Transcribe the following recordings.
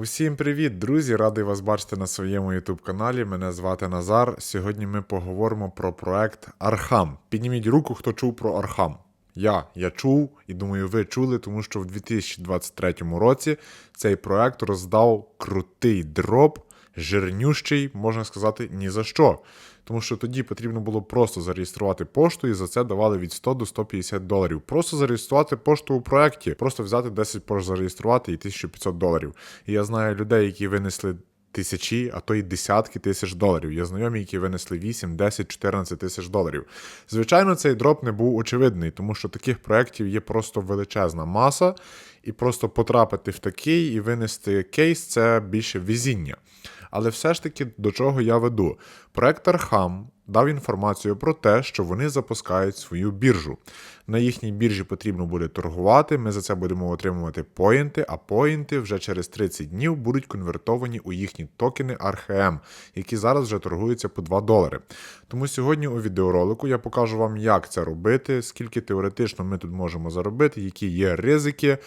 Усім привіт, друзі! Радий вас бачити на своєму YouTube каналі. Мене звати Назар. Сьогодні ми поговоримо про проект Архам. Підніміть руку, хто чув про Архам. Я, я чув і думаю, ви чули, тому що в 2023 році цей проект роздав крутий дроп, жирнющий, можна сказати, ні за що. Тому що тоді потрібно було просто зареєструвати пошту, і за це давали від 100 до 150 доларів. Просто зареєструвати пошту у проєкті, просто взяти 10 пошт зареєструвати і 1500 доларів. І я знаю людей, які винесли. Тисячі, а то й десятки тисяч доларів. Є знайомі, які винесли 8, 10, 14 тисяч доларів. Звичайно, цей дроп не був очевидний, тому що таких проєктів є просто величезна маса, і просто потрапити в такий і винести кейс це більше везіння. Але все ж таки до чого я веду? Проект Архам дав інформацію про те, що вони запускають свою біржу. На їхній біржі потрібно буде торгувати. Ми за це будемо отримувати поінти, а поінти вже через 30 днів будуть конвертовані у їхні токени RHM, які зараз вже торгуються по 2 долари. Тому сьогодні у відеоролику я покажу вам, як це робити, скільки теоретично ми тут можемо заробити, які є ризики.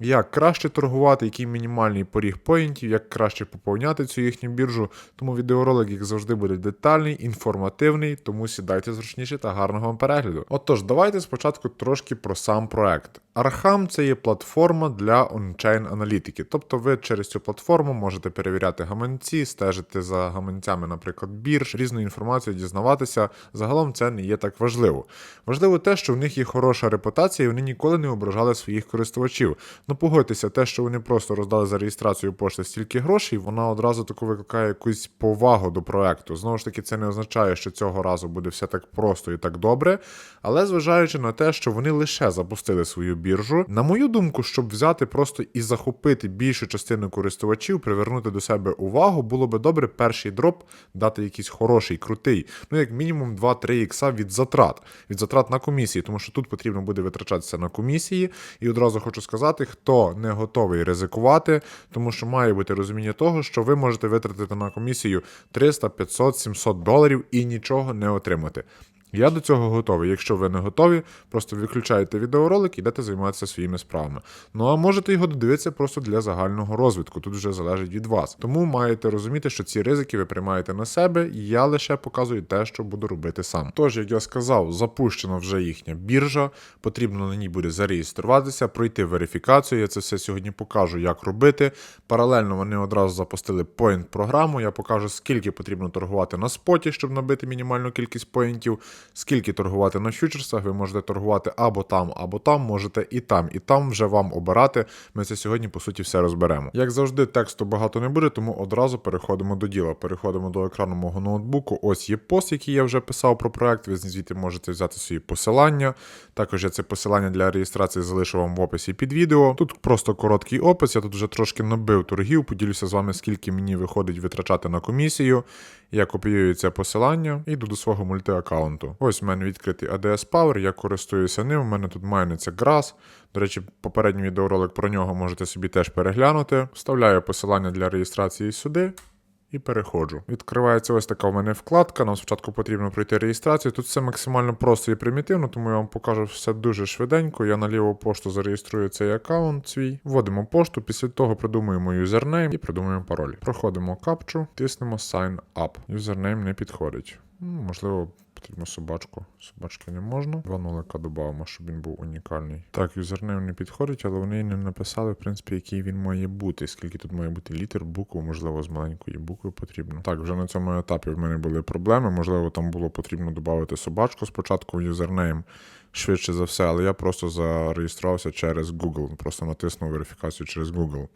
Як краще торгувати, який мінімальний поріг поінтів, як краще поповняти цю їхню біржу. Тому відеоролик, як завжди, буде детальний, інформативний, тому сідайте зручніше та гарного вам перегляду. Отож, давайте спочатку трошки про сам проект. Архам це є платформа для ончейн аналітики. Тобто ви через цю платформу можете перевіряти гаманці, стежити за гаманцями, наприклад, бірж, різну інформацію дізнаватися. Загалом це не є так важливо. Важливо те, що в них є хороша репутація, і вони ніколи не ображали своїх користувачів. Ну погодьтеся, те, що вони просто роздали за реєстрацію пошти стільки грошей, вона одразу таку викликає якусь повагу до проекту. Знову ж таки, це не означає, що цього разу буде все так просто і так добре. Але зважаючи на те, що вони лише запустили свою біржу, на мою думку, щоб взяти просто і захопити більшу частину користувачів, привернути до себе увагу, було би добре перший дроп дати якийсь хороший, крутий, ну як мінімум 2-3 ікса від затрат, від затрат на комісії, тому що тут потрібно буде витрачатися на комісії. І одразу хочу сказати, хто не готовий ризикувати, тому що має бути розуміння того, що ви можете витратити на комісію 300, 500, 700 доларів і нічого не отримати. Я до цього готовий. Якщо ви не готові, просто виключаєте відеоролик і йдете займатися своїми справами. Ну а можете його додивитися просто для загального розвитку. Тут вже залежить від вас. Тому маєте розуміти, що ці ризики ви приймаєте на себе, і я лише показую те, що буду робити сам. Тож, як я сказав, запущена вже їхня біржа. Потрібно на ній буде зареєструватися, пройти верифікацію. Я це все сьогодні покажу, як робити. Паралельно вони одразу запустили point програму. Я покажу, скільки потрібно торгувати на споті, щоб набити мінімальну кількість поінтів скільки торгувати на фьючерсах, ви можете торгувати або там, або там, можете і там, і там вже вам обирати. Ми це сьогодні, по суті, все розберемо. Як завжди, тексту багато не буде, тому одразу переходимо до діла. Переходимо до екрану мого ноутбуку. Ось є пост, який я вже писав про проект. Ви звідти можете взяти свої посилання. Також я це посилання для реєстрації залишу вам в описі під відео. Тут просто короткий опис. Я тут вже трошки набив торгів, поділюся з вами, скільки мені виходить витрачати на комісію. Я копіюю це посилання і йду до свого мультиаккаунту. Ось в мене відкритий ADS Power, я користуюся ним. У мене тут майниться Grass. До речі, попередній відеоролик про нього можете собі теж переглянути. Вставляю посилання для реєстрації сюди. І переходжу. Відкривається ось така в мене вкладка. Нам спочатку потрібно пройти реєстрацію. Тут все максимально просто і примітивно, тому я вам покажу все дуже швиденько. Я на ліву пошту зареєструю цей аккаунт свій. Вводимо пошту, після того придумуємо юзернейм і придумуємо пароль. Проходимо капчу, тиснемо Sign Up. Юзернейм не підходить. Ну, Можливо, потрібно собачку. Собачки не можна. Два нулика додамо, щоб він був унікальний. Так, юзернейм не підходить, але вони не написали, в принципі, який він має бути. Скільки тут має бути літер, букв, можливо, з маленької букви потрібно. Так, вже на цьому етапі в мене були проблеми. Можливо, там було потрібно додати собачку спочатку в юзернейм. Швидше за все, але я просто зареєструвався через Google. Просто натиснув верифікацію через Google.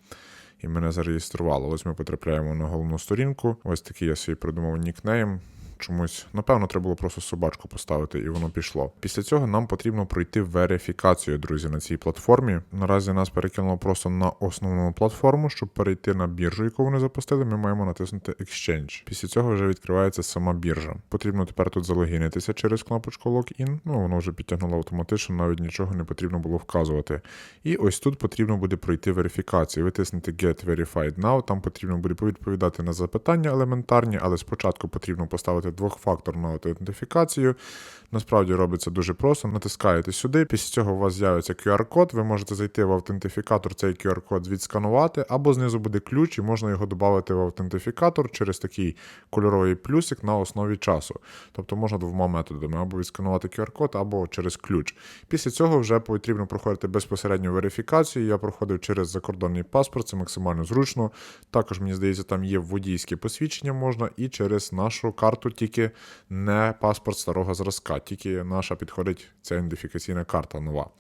І мене зареєструвало. Ось ми потрапляємо на головну сторінку. Ось такий я собі придумав нікнейм чомусь. Напевно, треба було просто собачку поставити, і воно пішло. Після цього нам потрібно пройти верифікацію, друзі, на цій платформі. Наразі нас перекинуло просто на основну платформу, щоб перейти на біржу, яку вони запустили. Ми маємо натиснути Exchange. Після цього вже відкривається сама біржа. Потрібно тепер тут залогінитися через кнопочку Login. Ну воно вже підтягнуло автоматично, навіть нічого не потрібно було вказувати. І ось тут потрібно буде пройти верифікацію. Витиснути Get Verified Now. Там потрібно буде відповідати на запитання елементарні, але спочатку потрібно поставити двохфакторну аутентифікацію. Насправді робиться дуже просто. Натискаєте сюди. Після цього у вас з'явиться QR-код. Ви можете зайти в автентифікатор, цей QR-код відсканувати, або знизу буде ключ, і можна його додати в автентифікатор через такий кольоровий плюсик на основі часу. Тобто можна двома методами: або відсканувати QR-код, або через ключ. Після цього вже потрібно проходити безпосередню верифікацію. Я проходив через закордонний паспорт, це максимально зручно. Також, мені здається, там є водійське посвідчення можна, і через нашу карту тільки не паспорт старого зразка, тільки наша підходить ця ідентифікаційна карта нова.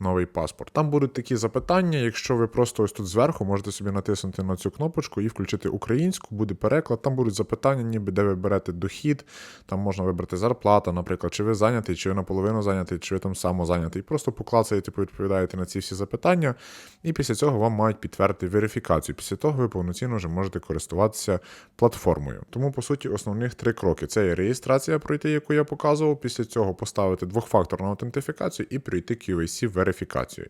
Новий паспорт. Там будуть такі запитання. Якщо ви просто ось тут зверху можете собі натиснути на цю кнопочку і включити українську, буде переклад. Там будуть запитання, ніби де ви берете дохід. Там можна вибрати зарплата, наприклад, чи ви зайнятий, чи ви наполовину зайнятий, чи ви там самозайнятий. Просто поклацаєте, відповідаєте на ці всі запитання, і після цього вам мають підтвердити верифікацію. Після того ви повноцінно вже можете користуватися платформою. Тому, по суті, основних три кроки: це є реєстрація, пройти, яку я показував. Після цього поставити двохфакторну аутентифікацію і пройти QAC верифікацію.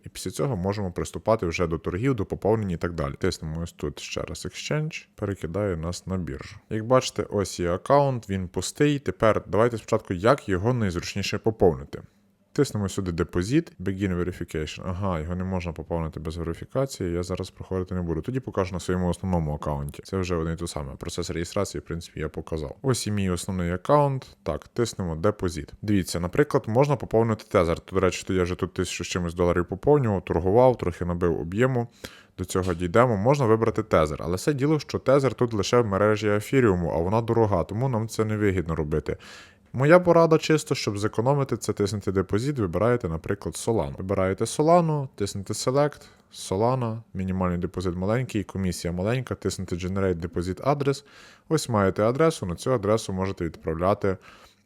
І після цього можемо приступати вже до торгів, до поповнення і так далі. Тиснемо ось тут ще раз Exchange, перекидає нас на біржу. Як бачите, ось є аккаунт, він пустий. Тепер давайте спочатку, як його найзручніше поповнити. Тиснемо сюди депозит, Begin Verification. Ага, його не можна поповнити без верифікації. Я зараз проходити не буду. Тоді покажу на своєму основному аккаунті. Це вже одне і те саме. Процес реєстрації, в принципі, я показав. Ось і мій основний аккаунт. Так, тиснемо депозит. Дивіться, наприклад, можна поповнити тезер. До речі, я вже тут тисячу з чимось доларів поповнював, торгував, трохи набив об'єму. До цього дійдемо, можна вибрати тезер, але все діло, що тезер тут лише в мережі ефіріуму, а вона дорога, тому нам це не вигідно робити. Моя порада чисто, щоб зекономити, це тиснути депозит, вибираєте, наприклад, Solana. Вибираєте Solana, тиснете Select, Solana, мінімальний депозит маленький, комісія маленька, тиснете Generate Deposit Address. Ось маєте адресу, на цю адресу можете відправляти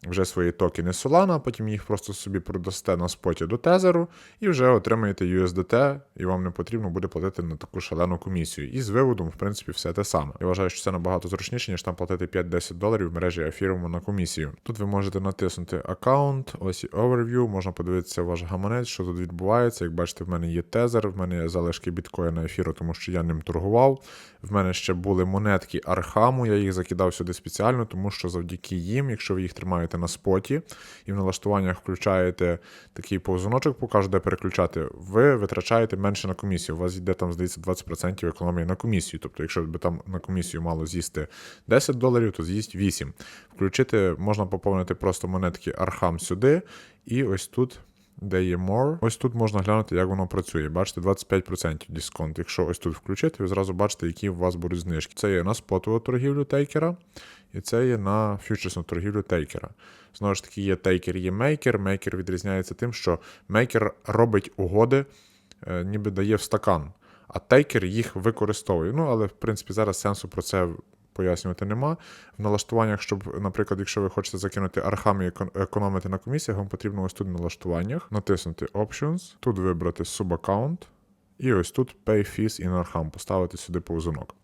вже свої токени Solana, потім їх просто собі продасте на споті до тезеру і вже отримаєте USDT, і вам не потрібно буде платити на таку шалену комісію. І з виводом, в принципі, все те саме. Я вважаю, що це набагато зручніше, ніж там платити 5-10 доларів в мережі Ethereum на комісію. Тут ви можете натиснути аккаунт, ось і Overview, можна подивитися ваш гаманець, що тут відбувається. Як бачите, в мене є тезер, в мене є залишки біткоїна ефіру, тому що я ним торгував. В мене ще були монетки Архаму, я їх закидав сюди спеціально, тому що завдяки їм, якщо ви їх тримаєте на споті і в налаштуваннях включаєте такий повзуночок, покажу, де переключати, ви витрачаєте менше на комісію. У вас йде там, здається, 20% економії на комісію. Тобто, якщо би там на комісію мало з'їсти 10 доларів, то з'їсть 8. Включити можна поповнити просто монетки Архам сюди, і ось тут. Де є more. Ось тут можна глянути, як воно працює. Бачите, 25% дисконт. Якщо ось тут включити, ви зразу бачите, які у вас будуть знижки. Це є на спотову торгівлю тейкера, і це є на фьючерсну торгівлю тейкера. Знову ж таки, є тейкер, є мейкер. Мейкер відрізняється тим, що мейкер робить угоди, е, ніби дає в стакан, а тейкер їх використовує. Ну, але в принципі зараз сенсу про це пояснювати нема. В налаштуваннях, щоб, наприклад, якщо ви хочете закинути архам і економити на комісіях, вам потрібно ось тут в налаштуваннях натиснути Options, тут вибрати Subaccount, і ось тут Pay Fees in Arham, поставити сюди повзунок.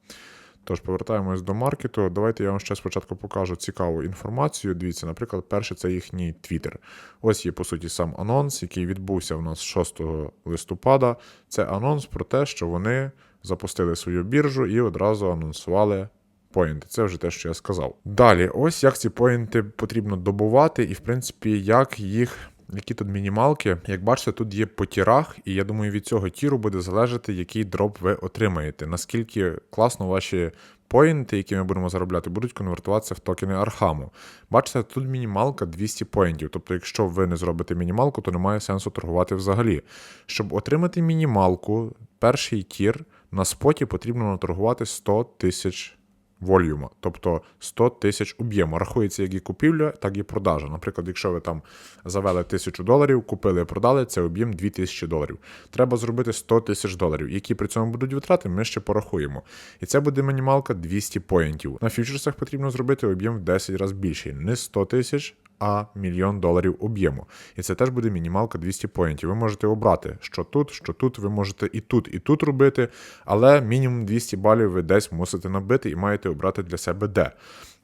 Тож, повертаємось до маркету. Давайте я вам ще спочатку покажу цікаву інформацію. Дивіться, наприклад, перше це їхній твіттер. Ось є, по суті, сам анонс, який відбувся в нас 6 листопада. Це анонс про те, що вони запустили свою біржу і одразу анонсували поінти. Це вже те, що я сказав. Далі, ось як ці поінти потрібно добувати, і в принципі, як їх. Які тут мінімалки, як бачите, тут є по тірах, і я думаю, від цього тіру буде залежати, який дроп ви отримаєте. Наскільки класно ваші поінти, які ми будемо заробляти, будуть конвертуватися в токени Архаму. Бачите, тут мінімалка 200 поінтів. Тобто, якщо ви не зробите мінімалку, то немає сенсу торгувати взагалі. Щоб отримати мінімалку, перший тір на споті потрібно наторгувати 100 тисяч волюма, тобто 100 тисяч об'єму. Рахується як і купівля, так і продажа. Наприклад, якщо ви там завели тисячу доларів, купили і продали, це об'єм 2000 доларів. Треба зробити 100 тисяч доларів. Які при цьому будуть витрати, ми ще порахуємо. І це буде мінімалка 200 поєнтів. На фьючерсах потрібно зробити об'єм в 10 разів більший. Не 100 тисяч, а мільйон доларів об'єму. І це теж буде мінімалка 200 поінтів. Ви можете обрати, що тут, що тут, ви можете і тут, і тут робити, але мінімум 200 балів ви десь мусите набити і маєте обрати для себе де.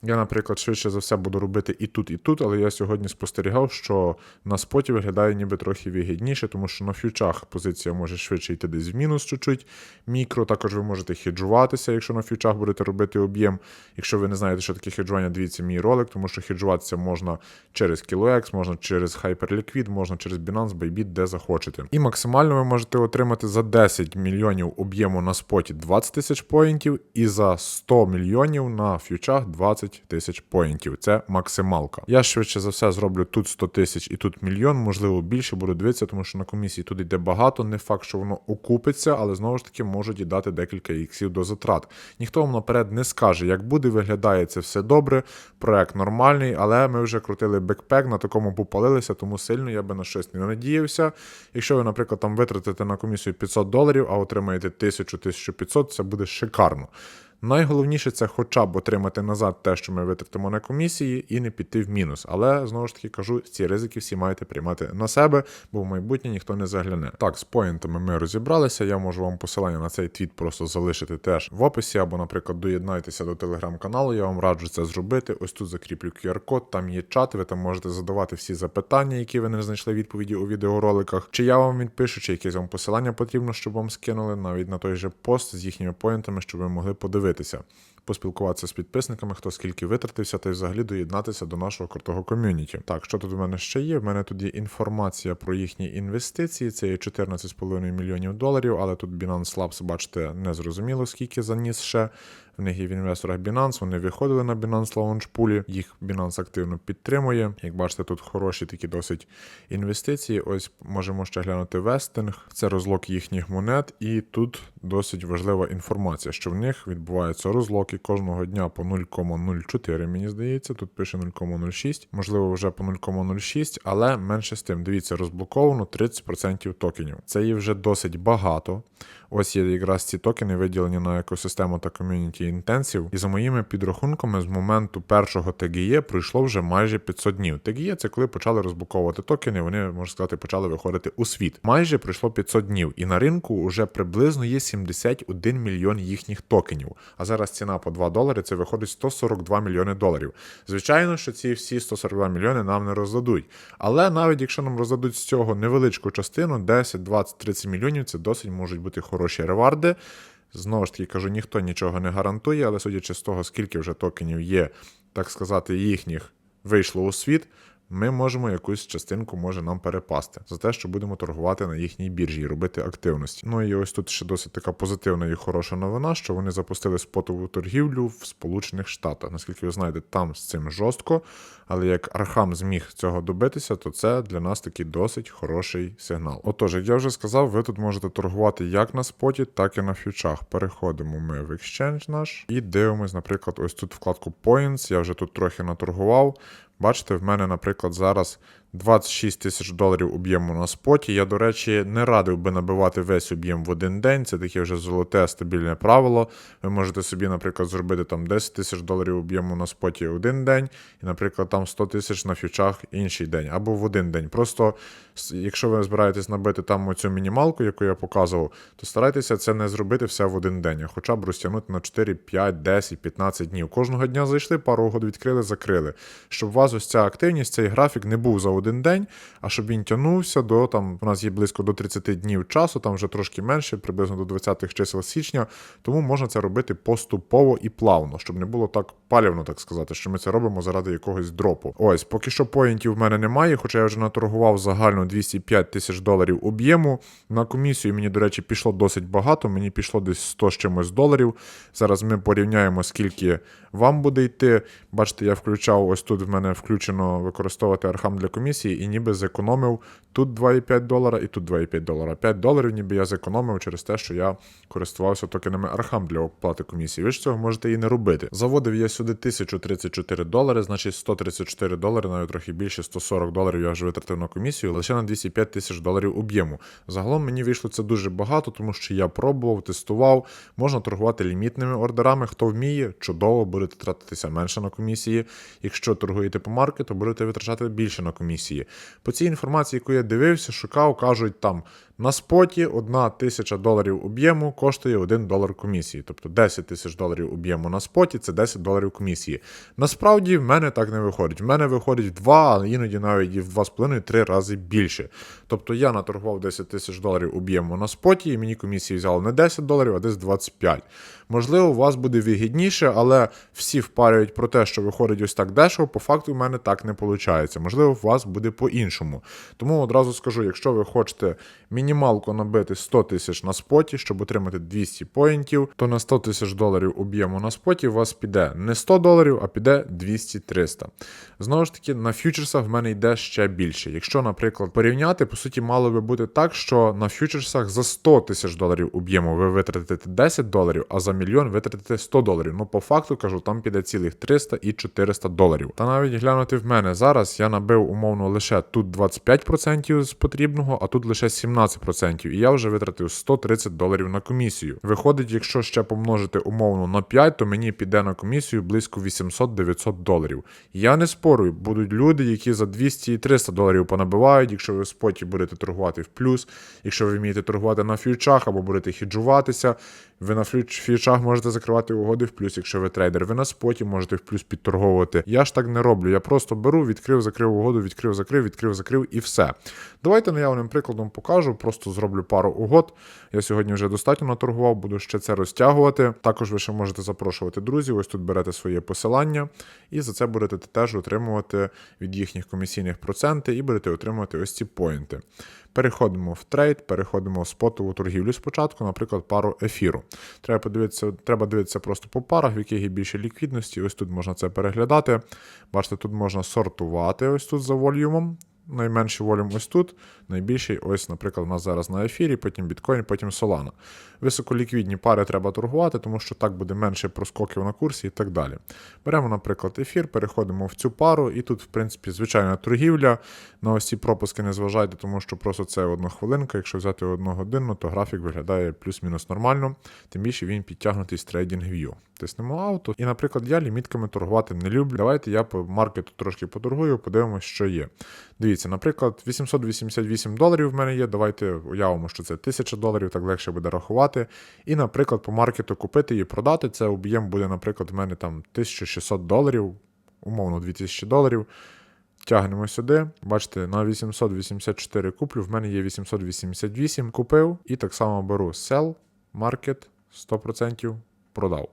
Я, наприклад, швидше за все буду робити і тут, і тут, але я сьогодні спостерігав, що на споті виглядає ніби трохи вигідніше, тому що на фьючах позиція може швидше йти десь в мінус чуть-чуть. Мікро також ви можете хеджуватися, якщо на фьючах будете робити об'єм. Якщо ви не знаєте, що таке хеджування, дивіться мій ролик, тому що хеджуватися можна через KiloX, можна через Hyperliquid, можна через Binance, Bybit, де захочете. І максимально ви можете отримати за 10 мільйонів об'єму на споті 20 тисяч поінтів, і за 100 мільйонів на фьючах 20 тисяч поінтів. Це максималка. Я швидше за все зроблю тут 100 тисяч і тут мільйон, можливо, більше буду дивитися, тому що на комісії тут йде багато. Не факт, що воно окупиться, але знову ж таки можуть і дати декілька іксів до затрат. Ніхто вам наперед не скаже, як буде, виглядає це все добре. Проект нормальний, але ми вже крутили бекпек, на такому попалилися, тому сильно я би на щось не надіявся. Якщо ви, наприклад, там витратите на комісію 500 доларів, а отримаєте 1000-1500, це буде шикарно. Найголовніше це хоча б отримати назад те, що ми витратимо на комісії, і не піти в мінус. Але знову ж таки кажу, ці ризики всі маєте приймати на себе, бо в майбутнє ніхто не загляне. Так, з поінтами ми розібралися. Я можу вам посилання на цей твіт просто залишити теж в описі, або, наприклад, доєднайтеся до телеграм-каналу. Я вам раджу це зробити. Ось тут закріплю QR-код, там є чат, ви там можете задавати всі запитання, які ви не знайшли відповіді у відеороликах. Чи я вам відпишу, чи якесь вам посилання потрібно, щоб вам скинули навіть на той же пост з їхніми поінтами, щоб ви могли подивитися дивитися поспілкуватися з підписниками, хто скільки витратився, та й взагалі доєднатися до нашого крутого ком'юніті. Так, що тут у мене ще є? В мене тут є інформація про їхні інвестиції. Це є 14,5 мільйонів доларів, але тут Binance Labs, бачите, не зрозуміло, скільки заніс ще. В них є в інвесторах Binance, вони виходили на Binance Launch Pool, їх Binance активно підтримує. Як бачите, тут хороші такі досить інвестиції. Ось можемо ще глянути вестинг, це розлок їхніх монет, і тут досить важлива інформація, що в них відбуваються розлоки кожного дня по 0,04, мені здається. Тут пише 0,06, можливо, вже по 0,06, але менше з тим. Дивіться, розблоковано 30% токенів. Це є вже досить багато. Ось є якраз ці токени виділені на екосистему та ком'юніті інтенсів. І за моїми підрахунками, з моменту першого ТГЄ пройшло вже майже 500 днів. ТГЄ це коли почали розблоковувати токени, вони, можна сказати, почали виходити у світ. Майже пройшло 500 днів, і на ринку вже приблизно є 71 мільйон їхніх токенів. А зараз ціна по 2 долари це виходить 142 мільйони доларів. Звичайно, що ці всі 142 мільйони нам не роздадуть. Але навіть якщо нам роздадуть з цього невеличку частину, 10, 20, 30 мільйонів, це досить можуть бути хороші реварди. Знову ж таки кажу, ніхто нічого не гарантує, але судячи з того, скільки вже токенів є, так сказати, їхніх вийшло у світ, ми можемо якусь частинку може нам перепасти за те, що будемо торгувати на їхній біржі і робити активності. Ну і ось тут ще досить така позитивна і хороша новина, що вони запустили спотову торгівлю в Сполучених Штатах. Наскільки ви знаєте, там з цим жорстко, але як Архам зміг цього добитися, то це для нас такий досить хороший сигнал. Отож, як я вже сказав, ви тут можете торгувати як на споті, так і на фьючах. Переходимо ми в Exchange наш і дивимось, наприклад, ось тут вкладку Points. Я вже тут трохи наторгував. Бачите, в мене, наприклад, зараз 26 тисяч доларів об'єму на споті. Я, до речі, не радив би набивати весь об'єм в один день. Це таке вже золоте стабільне правило. Ви можете собі, наприклад, зробити там 10 тисяч доларів об'єму на споті один день, і, наприклад, там 100 тисяч на фьючах інший день, або в один день. Просто якщо ви збираєтесь набити там оцю мінімалку, яку я показував, то старайтеся це не зробити все в один день, а хоча б розтягнути на 4, 5, 10, 15 днів. Кожного дня зайшли, пару угод відкрили, закрили. Щоб у вас ось ця активність, цей графік не був за один день, а щоб він тягнувся до там, у нас є близько до 30 днів часу, там вже трошки менше, приблизно до 20-х чисел січня. Тому можна це робити поступово і плавно, щоб не було так палівно, так сказати, що ми це робимо заради якогось дропу. Ось, поки що поінтів в мене немає, хоча я вже наторгував загально 205 тисяч доларів об'єму. На комісію мені, до речі, пішло досить багато. Мені пішло десь 100 з чимось доларів. Зараз ми порівняємо, скільки вам буде йти. Бачите, я включав ось тут в мене включено використовувати архам для комісії, і ніби зекономив тут 2,5 долара і тут 2,5 долара. 5 доларів ніби я зекономив через те, що я користувався токенами архам для оплати комісії. Ви ж цього можете і не робити. Заводив я сюди 1034 долари, значить 134 долари, навіть трохи більше, 140 доларів я вже витратив на комісію, лише на 205 тисяч доларів об'єму. Загалом мені вийшло це дуже багато, тому що я пробував, тестував. Можна торгувати лімітними ордерами. Хто вміє, чудово, будете тратитися менше на комісії. Якщо торгуєте по маркету, будете витрачати більше на комісію. Комісії. По цій інформації, яку я дивився, шукав, кажуть там. На споті 1 тисяча доларів об'єму коштує 1 долар комісії. Тобто 10 тисяч доларів об'єму на споті це 10 доларів комісії. Насправді в мене так не виходить. В мене виходить в 2, а іноді навіть і в 2,5-3 рази більше. Тобто я наторгував 10 тисяч доларів об'єму на споті, і мені комісії взяли не 10 доларів, а десь 25. Можливо, у вас буде вигідніше, але всі впарюють про те, що виходить ось так дешево. По факту в мене так не виходить. Можливо, у вас буде по-іншому. Тому одразу скажу, якщо ви хочете мінімалку набити 100 тисяч на споті, щоб отримати 200 поінтів, то на 100 тисяч доларів об'єму на споті у вас піде не 100 доларів, а піде 200-300. Знову ж таки, на фьючерсах в мене йде ще більше. Якщо, наприклад, порівняти, по суті, мало би бути так, що на фьючерсах за 100 тисяч доларів об'єму ви витратите 10 доларів, а за мільйон витратите 100 доларів. Ну, по факту кажу, там піде цілих 300 і 400 доларів. Та навіть глянути в мене зараз, я набив умовно лише тут 25% з потрібного, а тут лише 17%. І я вже витратив 130 доларів на комісію. Виходить, якщо ще помножити умовно на 5, то мені піде на комісію близько 800-900 доларів. Я не спорую, будуть люди, які за 200 і 300 доларів понабивають, якщо ви в споті будете торгувати в плюс, якщо ви вмієте торгувати на фьючах або будете хіджуватися, ви на фьючах можете закривати угоди в плюс, якщо ви трейдер. Ви на споті можете в плюс підторговувати. Я ж так не роблю. Я просто беру, відкрив, закрив угоду, відкрив, закрив, відкрив, закрив і все. Давайте наявним прикладом покажу, просто зроблю пару угод. Я сьогодні вже достатньо наторгував, буду ще це розтягувати. Також ви ще можете запрошувати друзів. Ось тут берете своє посилання, і за це будете теж отримувати від їхніх комісійних проценти і будете отримувати ось ці поінти. Переходимо в трейд, переходимо в спотову торгівлю спочатку, наприклад, пару ефіру. Треба подивитися, треба дивитися просто по парах, в яких є більше ліквідності. Ось тут можна це переглядати. Бачите, тут можна сортувати ось тут за волюмом. Найменший волюм ось тут, найбільший ось, наприклад, у нас зараз на ефірі, потім біткоін, потім Solana. Високоліквідні пари треба торгувати, тому що так буде менше проскоків на курсі і так далі. Беремо, наприклад, ефір, переходимо в цю пару, і тут, в принципі, звичайна торгівля. На ось ці пропуски не зважайте, тому що просто це одна хвилинка. Якщо взяти одну годину, то графік виглядає плюс-мінус нормально, тим більше він підтягнутий з TradingView. Тиснемо авто. І, наприклад, я лімітками торгувати не люблю. Давайте я по маркету трошки поторгую, подивимося, що є. Дивіться, наприклад, 888 доларів в мене є. Давайте уявимо, що це 1000 доларів, так легше буде рахувати. І, наприклад, по маркету купити і продати. Це об'єм буде, наприклад, в мене там 1600 доларів, умовно 2000 доларів. Тягнемо сюди. Бачите, на 884 куплю, в мене є 888 купив. І так само беру sell, market, 100% продав.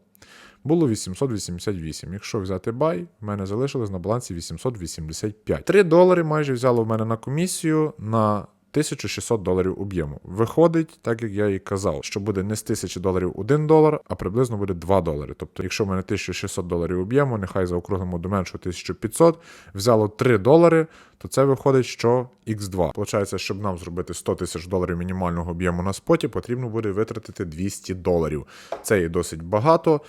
Було 888. Якщо взяти buy, в мене залишилось на балансі 885. 3 долари майже взяло в мене на комісію на 1600 доларів об'єму. Виходить, так як я і казав, що буде не з 1000 доларів 1 долар, а приблизно буде 2 долари. Тобто, якщо в мене 1600 доларів об'єму, нехай заокруглимо до меншого 1500, взяло 3 долари, то це виходить, що X2. Получається, щоб нам зробити 100 тисяч доларів мінімального об'єму на споті, потрібно буде витратити 200 доларів. Це є досить багато.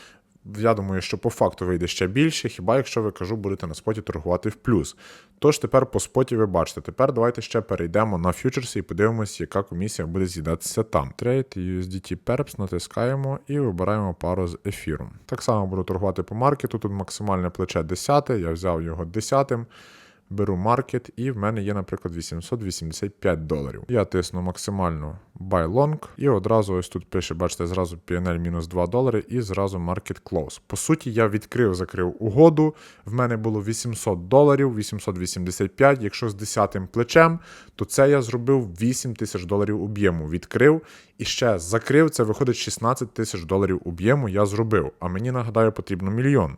Я думаю, що по факту вийде ще більше, хіба якщо ви кажу, будете на споті торгувати в плюс. Тож тепер по споті ви бачите. Тепер давайте ще перейдемо на фьючерси і подивимося, яка комісія буде з'їдатися там. Trade USDT Perps натискаємо і вибираємо пару з ефіром. Так само буду торгувати по маркету. Тут максимальне плече 10, я взяв його 10. Беру маркет, і в мене є, наприклад, 885 доларів. Я тисну максимально buy long, і одразу ось тут пише, бачите, зразу PNL мінус 2 долари і зразу market close. По суті, я відкрив, закрив угоду. В мене було 800 доларів, 885. Якщо з 10 плечем, то це я зробив 8 тисяч доларів об'єму. Відкрив і ще закрив. Це виходить 16 тисяч доларів об'єму. Я зробив. А мені нагадаю, потрібно мільйон.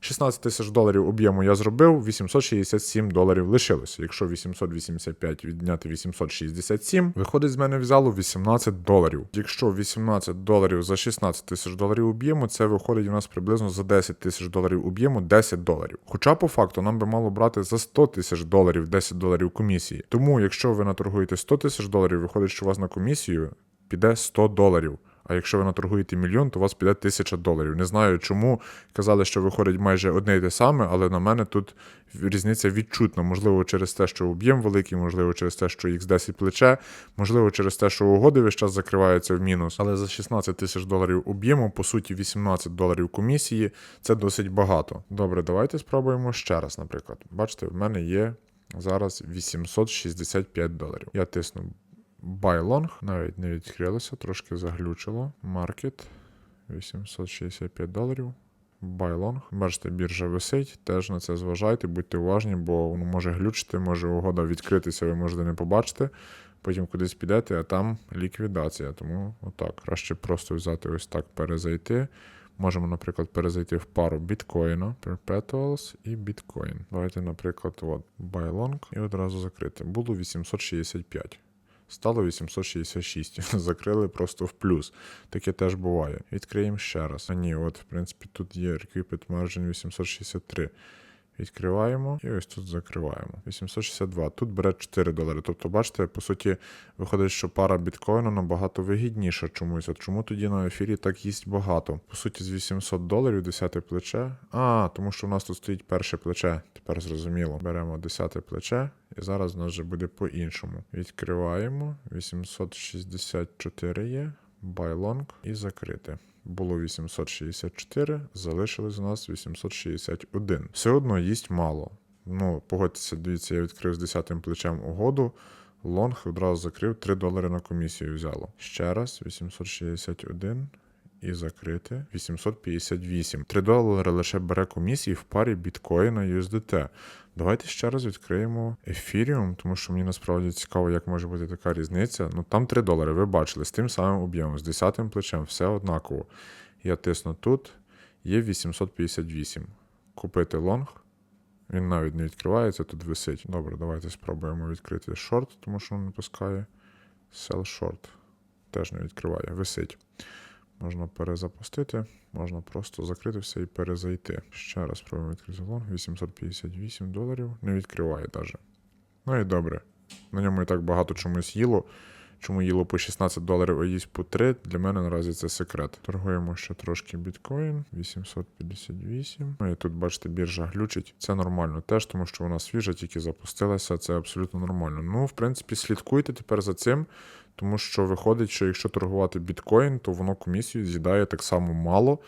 16 тисяч доларів об'єму я зробив, 867 доларів лишилося. Якщо 885 відняти 867, виходить з мене взяло 18 доларів. Якщо 18 доларів за 16 тисяч доларів об'єму, це виходить у нас приблизно за 10 тисяч доларів об'єму 10 доларів. Хоча по факту нам би мало брати за 100 тисяч доларів 10 доларів комісії. Тому, якщо ви наторгуєте 100 тисяч доларів, виходить, що у вас на комісію піде 100 доларів. А якщо ви наторгуєте мільйон, то у вас піде тисяча доларів. Не знаю чому. Казали, що виходить майже одне й те саме, але на мене тут різниця відчутна. Можливо, через те, що об'єм великий, можливо, через те, що X10 плече, можливо, через те, що угоди весь час закриваються в мінус. Але за 16 тисяч доларів об'єму, по суті, 18 доларів комісії це досить багато. Добре, давайте спробуємо ще раз, наприклад. Бачите, в мене є Зараз 865 доларів. Я тисну Long, навіть не відкрилося, трошки заглючило. Market 865 доларів. Long. Бачите, біржа висить, теж на це зважайте, будьте уважні, бо воно може глючити, може угода відкритися, ви можете не побачити. Потім кудись підете, а там ліквідація. Тому отак. Краще просто взяти ось так, перезайти. Можемо, наприклад, перезайти в пару біткоїна, Perpetuals і біткоін. Давайте, наприклад, от, long і одразу закрити. Було 865. Стало 866. Закрили просто в плюс. Таке теж буває. Відкриємо ще раз. А ні, от, в принципі, тут є Requipit Margin 863. Відкриваємо і ось тут закриваємо. 862. Тут бере 4 долари. Тобто, бачите, по суті, виходить, що пара біткоїну набагато вигідніша чомусь. От чому тоді на ефірі так їсть багато? По суті, з 800 доларів 10 плече. А, тому що в нас тут стоїть перше плече. Тепер зрозуміло. Беремо 10 плече, і зараз у нас вже буде по-іншому. Відкриваємо. 864 є. Long і закрити. Було 864, залишилось у нас 861. Все одно їсть мало. Ну, погодьтеся, дивіться, я відкрив з 10 плечем угоду. Лонг одразу закрив 3 долари на комісію взяло. Ще раз, 861 і закрити 858. 3 долари лише бере комісії в парі біткоїна USDT. Давайте ще раз відкриємо Ethereum, тому що мені насправді цікаво, як може бути така різниця. Ну там 3 долари, ви бачили, з тим самим об'ємом, з 10 плечем, все однаково. Я тисну тут, є 858. Купити лонг. Він навіть не відкривається, тут висить. Добре, давайте спробуємо відкрити шорт, тому що він не пускає. Sell short. Теж не відкриває, висить. Можна перезапустити, можна просто закрити все і перезайти. Ще раз спробуємо відкрити лонг. 858 доларів. Не відкриває навіть. Ну і добре. На ньому і так багато чомусь їло. Чому їло по 16 доларів, а їсть по 3, для мене наразі це секрет. Торгуємо ще трошки біткоін, 858. Ну і тут, бачите, біржа глючить. Це нормально теж, тому що вона свіжа, тільки запустилася, це абсолютно нормально. Ну, в принципі, слідкуйте тепер за цим, тому що виходить, що якщо торгувати біткоін, то воно комісію з'їдає так само мало.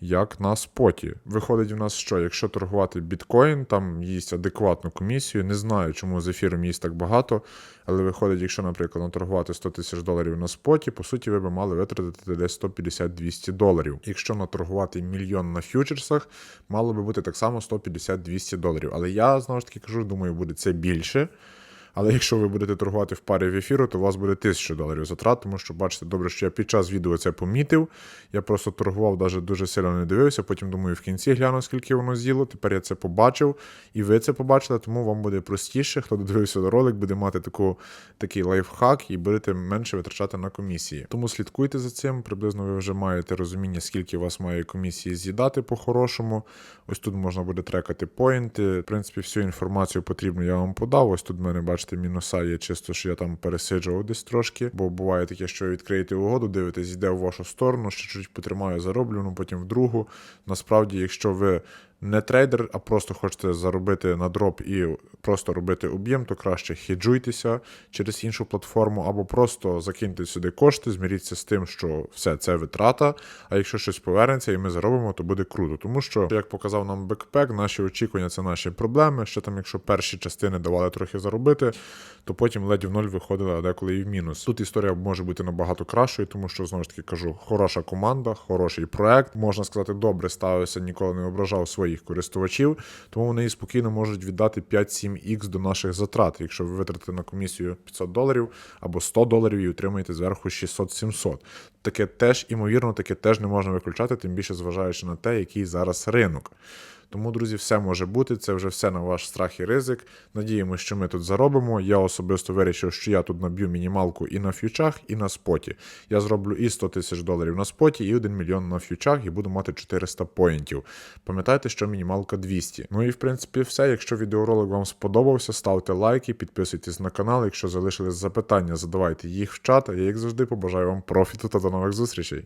Як на споті. Виходить в нас що, якщо торгувати біткоін, там їсть адекватну комісію. Не знаю, чому з ефіром їсть так багато, але виходить, якщо, наприклад, наторгувати 100 тисяч доларів на споті, по суті, ви б мали витратити десь 150-200 доларів. Якщо наторгувати мільйон на фьючерсах, мало би бути так само 150-200 доларів. Але я знову ж таки кажу, думаю, буде це більше. Але якщо ви будете торгувати в парі в ефіру, то у вас буде 1000 доларів затрат, тому що бачите, добре, що я під час відео це помітив. Я просто торгував, навіть дуже сильно не дивився. Потім думаю, в кінці гляну, скільки воно з'їло. Тепер я це побачив, і ви це побачили, тому вам буде простіше. Хто додивився до ролик, буде мати таку, такий лайфхак і будете менше витрачати на комісії. Тому слідкуйте за цим. Приблизно ви вже маєте розуміння, скільки у вас має комісії з'їдати по-хорошому. Ось тут можна буде трекати поінти. В принципі, всю інформацію потрібну я вам подав. Ось тут в мене, бачите, мінуса є чисто, що я там пересиджував десь трошки, бо буває таке, що відкриєте угоду, дивитесь, йде в вашу сторону, ще чуть потримаю, зароблю, ну потім в другу. Насправді, якщо ви не трейдер, а просто хочете заробити на дроп і просто робити об'єм, то краще хеджуйтеся через іншу платформу, або просто закиньте сюди кошти, зміріться з тим, що все це витрата. А якщо щось повернеться і ми заробимо, то буде круто. Тому що, як показав нам бекпек, наші очікування це наші проблеми. Ще там, якщо перші частини давали трохи заробити, то потім ледь в ноль виходили, а деколи і в мінус. Тут історія може бути набагато кращою, тому що знову ж таки кажу, хороша команда, хороший проект. Можна сказати, добре ставився, ніколи не ображав своїх користувачів, тому вони спокійно можуть віддати 5-7х до наших затрат, якщо ви витратите на комісію 500 доларів або 100 доларів і отримаєте зверху 600-700. Таке теж, імовірно, таке теж не можна виключати, тим більше зважаючи на те, який зараз ринок. Тому, друзі, все може бути. Це вже все на ваш страх і ризик. Надіємося, що ми тут заробимо. Я особисто вирішив, що я тут наб'ю мінімалку і на фьючах, і на споті. Я зроблю і 100 тисяч доларів на споті, і 1 мільйон на фьючах, і буду мати 400 поінтів. Пам'ятайте, що мінімалка 200. Ну і в принципі все. Якщо відеоролик вам сподобався, ставте лайки, підписуйтесь на канал. Якщо залишились запитання, задавайте їх в чат. А я, як завжди, побажаю вам профіту та до нових зустрічей.